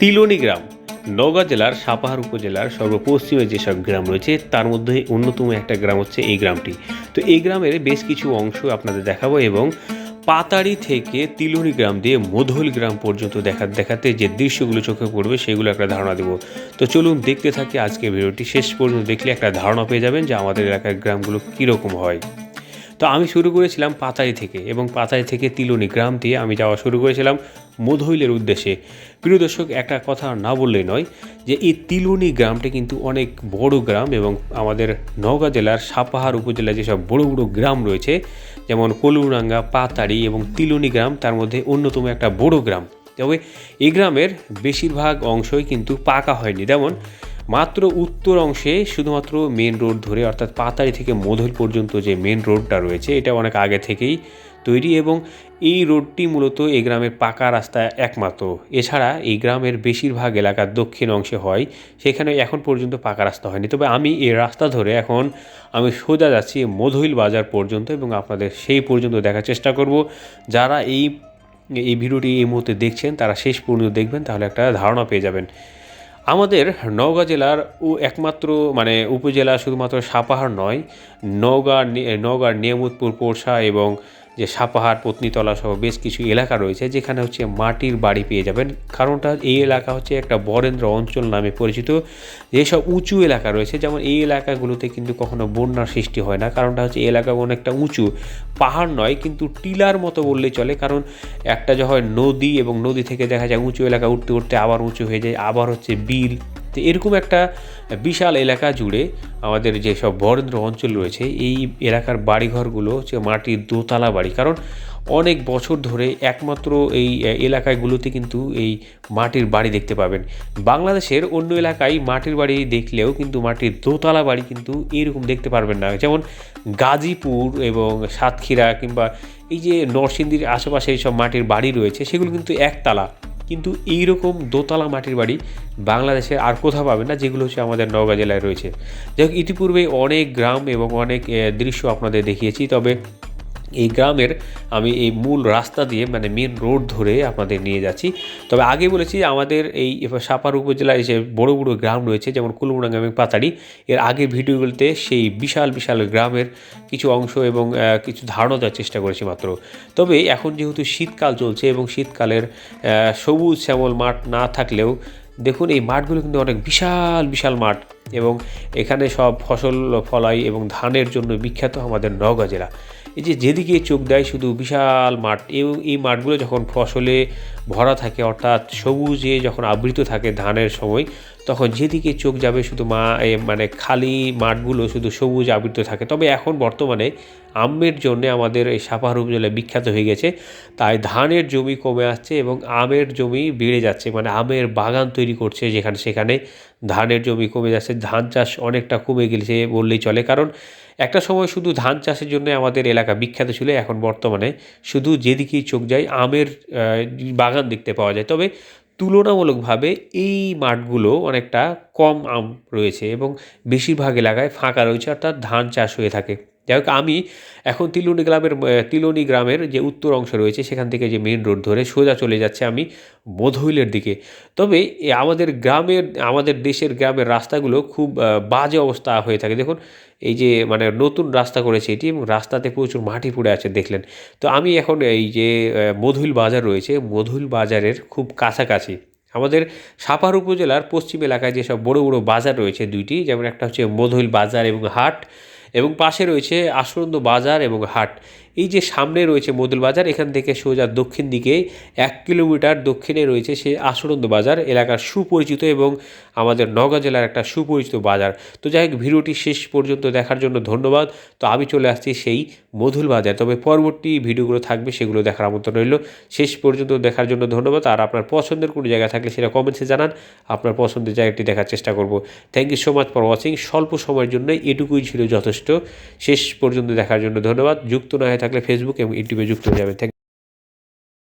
তিলনি গ্রাম। নওগাঁ জেলার সাপাহার উপজেলার সর্বপশ্চিমে যেসব গ্রাম রয়েছে, তার মধ্যে অন্যতম একটা গ্রাম হচ্ছে এই গ্রামটি। তো এই গ্রামের বেশ কিছু অংশ আপনাদের দেখাবো এবং পাতাড়ি থেকে তিলনি গ্রাম দিয়ে মধুল গ্রাম পর্যন্ত দেখা, দেখাতে যে দৃশ্যগুলো চোখে পড়বে, সেগুলো একটা ধারণা দেবো। তো চলুন দেখতে থাকি আজকের ভিডিওটি। শেষ পর্যন্ত দেখলে একটা ধারণা পেয়ে যাবেন যে আমাদের এলাকার গ্রামগুলো কীরকম হয়। তো আমি শুরু করেছিলাম পাতাই থেকে এবং পাতাই থেকে তিলনি গ্রাম দিয়ে আমি যাওয়া শুরু করেছিলাম মধৈলের উদ্দেশ্যে। প্রিয় দর্শক, একটা কথা না বললেই নয় যে এই তিলনি গ্রামটি কিন্তু অনেক বড় গ্রাম এবং আমাদের নওগাঁ জেলার সাপাহার উপজেলায় যেসব বড় বড় গ্রাম রয়েছে, যেমন কলুরাঙ্গা, পাতাড়ি এবং তিলনি গ্রাম, তার মধ্যে অন্যতম একটা বড় গ্রাম। তবে এই গ্রামের বেশিরভাগ অংশই কিন্তু পাকা হয়নি। যেমন মাত্র উত্তর অংশে শুধুমাত্র মেন রোড ধরে, অর্থাৎ পাতাড়ি থেকে মধুল পর্যন্ত যে মেন রোডটা রয়েছে, এটা অনেক আগে থেকেই তৈরি এবং এই রোডটি মূলত এই গ্রামের পাকা রাস্তা একমাত্র। এছাড়া এই গ্রামের বেশিরভাগ এলাকার দক্ষিণ অংশে হয়, সেখানে এখন পর্যন্ত পাকা রাস্তা হয়নি। তবে আমি এই রাস্তা ধরে এখন আমি সোজা যাচ্ছি মধুইল বাজার পর্যন্ত এবং আপনাদের সেই পর্যন্ত দেখার চেষ্টা করব। যারা এই এই ভিডিওটি এই মুহূর্তে দেখছেন, তারা শেষ পর্যন্ত দেখবেন, তাহলে একটা ধারণা পেয়ে যাবেন। আমাদের নওগাঁ জেলার ও একমাত্র মানে উপজেলা শুধুমাত্র সাপাহার নয়, নওগাঁ নওগাঁর নিয়ামতপুর পোরশা এবং যে সাপাহার, পত্নীতলা সহ বেশ কিছু এলাকা রয়েছে যেখানে হচ্ছে মাটির বাড়ি পেয়ে যাবেন। কারণটা এই এলাকা হচ্ছে একটা বরেন্দ্র অঞ্চল নামে পরিচিত। যেসব উঁচু এলাকা রয়েছে, যেমন এই এলাকাগুলোতে কিন্তু কখনো বন্যার সৃষ্টি হয় না। কারণটা হচ্ছে এই এলাকা অনেকটা উঁচু। পাহাড় নয়, কিন্তু টিলার মতো বললেই চলে। কারণ একটা যখন নদী এবং নদী থেকে দেখা যায় উঁচু এলাকা উঠতে উঠতে আবার উঁচু হয়ে যায়, আবার হচ্ছে বিল তো এরকম একটা বিশাল এলাকা জুড়ে আমাদের যেসব বরেন্দ্র অঞ্চল রয়েছে, এই এলাকার বাড়িঘরগুলো হচ্ছে মাটির দোতলা বাড়ি। কারণ অনেক বছর ধরে একমাত্র এই এলাকাগুলোতে কিন্তু এই মাটির বাড়ি দেখতে পাবেন। বাংলাদেশের অন্য এলাকায় মাটির বাড়ি দেখলেও কিন্তু মাটির দোতলা বাড়ি কিন্তু এরকম দেখতে পারবেন না। যেমন গাজীপুর এবং সাতক্ষীরা কিংবা এই যে নরসিংদীর আশেপাশে এইসব মাটির বাড়ি রয়েছে, সেগুলো কিন্তু একতলা। কিন্তু এই রকম দোতলা মাটির বাড়ি বাংলাদেশে আর কোথাও পাবেন না, যেগুলো হচ্ছে আমাদের নওগাঁ জেলায় রয়েছে। যাই হোক, ইতিপূর্বে অনেক গ্রাম এবং অনেক দৃশ্য আপনাদের দেখিয়েছি, তবে এই গ্রামের আমি এই মূল রাস্তা দিয়ে মানে মেন রোড ধরে আপনাদের নিয়ে যাচ্ছি। তবে আগে বলেছি আমাদের এই সাপার উপজেলায় যে বড় বড় গ্রাম রয়েছে, যেমন কুলুমডাঙ্গা এবং পাতাড়ি, এর আগের ভিডিওগুলোতে সেই বিশাল বিশাল গ্রামের কিছু অংশ এবং কিছু ধারণা দেওয়ার চেষ্টা করেছি মাত্র। তবে এখন যেহেতু শীতকাল চলছে এবং শীতকালের সবুজ শ্যামল মাঠ না থাকলেও, দেখুন এই মাঠগুলো কিন্তু অনেক বিশাল বিশাল মাঠ এবং এখানে সব ফসল, ফলাই এবং ধানের জন্য বিখ্যাত আমাদের নওগাঁ জেলা। এই যে যেদিকে চোখ দেয় শুধু বিশাল মাঠ এবং এই মাঠগুলো যখন ফসলে ভরা থাকে, অর্থাৎ সবুজে যখন আবৃত থাকে ধানের সময়, তখন যেদিকে চোখ যাবে শুধু মা মানে খালি মাঠগুলো শুধু সবুজ আবৃত থাকে। তবে এখন বর্তমানে আমের জন্য আমাদের এই সাপাহার উপজেলায় বিখ্যাত হয়ে গেছে। তাই ধানের জমি কমে আসছে এবং আমের জমি বেড়ে যাচ্ছে মানে আমের বাগান তৈরি করছে যেখানে সেখানে ধানের জমি কমে যাচ্ছে। ধান চাষ অনেকটা কমে গেছে বললেই চলে, কারণ একটা সময় শুধু ধান চাষের জন্য আমাদের এলাকা বিখ্যাত ছিল, এখন বর্তমানে শুধু যেদিকেই চোখ যায় আমের বাগান দেখতে পাওয়া যায়। তবে তুলনামূলকভাবে এই মাঠগুলো অনেকটা কম আম রয়েছে এবং বেশিরভাগ এলাকায় ফাঁকা রয়েছে, অর্থাৎ ধান চাষ হয়ে থাকে। যাই হোক আমি এখন তিলুনি গ্রামের তিলুনি গ্রামের যে উত্তর অংশ রয়েছে, সেখান থেকে যে মেন রোড ধরে সোজা চলে যাচ্ছে আমি মধুইলের দিকে। তবে আমাদের গ্রামের, আমাদের দেশের গ্রামের রাস্তাগুলো খুব বাজে অবস্থা হয়ে থাকে। দেখুন, এই যে মানে নতুন রাস্তা করেছে এটি এবং রাস্তাতে প্রচুর মাটি পড়ে আছে, দেখলেন। তো আমি এখন এই যে মধুইল বাজার রয়েছে, মধুইল বাজারের খুব কাছাকাছি। আমাদের সাপার উপজেলার পশ্চিম এলাকায় যেসব বড় বড় বাজার রয়েছে দুইটি, যেমন একটা হচ্ছে মধুইল বাজার এবং হাট। এবং পাশে রয়েছে আসন্দ বাজার এবং হাট। এই যে সামনে রয়েছে মদুল বাজার, এখান থেকে সোজা দক্ষিণ দিকে এক কিলোমিটার দক্ষিণে রয়েছে সে আশরন্দ বাজার, এলাকার সুপরিচিত এবং আমাদের নওগাঁ জেলার একটা সুপরিচিত বাজার। তো যাই হোক, ভিডিওটি শেষ পর্যন্ত দেখার জন্য ধন্যবাদ। তো আমি চলে আসছি সেই মধুল বাজার। তবে পরবর্তী ভিডিওগুলো থাকবে সেগুলো দেখার আমন্ত্রণ রইল। শেষ পর্যন্ত দেখার জন্য ধন্যবাদ। আর আপনার পছন্দের কোনো জায়গা থাকলে সেটা কমেন্টসে জানান। আপনার পছন্দের জায়গাটি দেখার চেষ্টা করব। Thank you so much for watching স্বল্প সময়ের জন্য এটুকুই ছিল যথেষ্ট। শেষ পর্যন্ত দেখার জন্য ধন্যবাদ। যুক্ত না হয়ে থাকলে ফেসবুক এবং ইউটিউবে যুক্ত হয়ে যাবেন থ্যাংক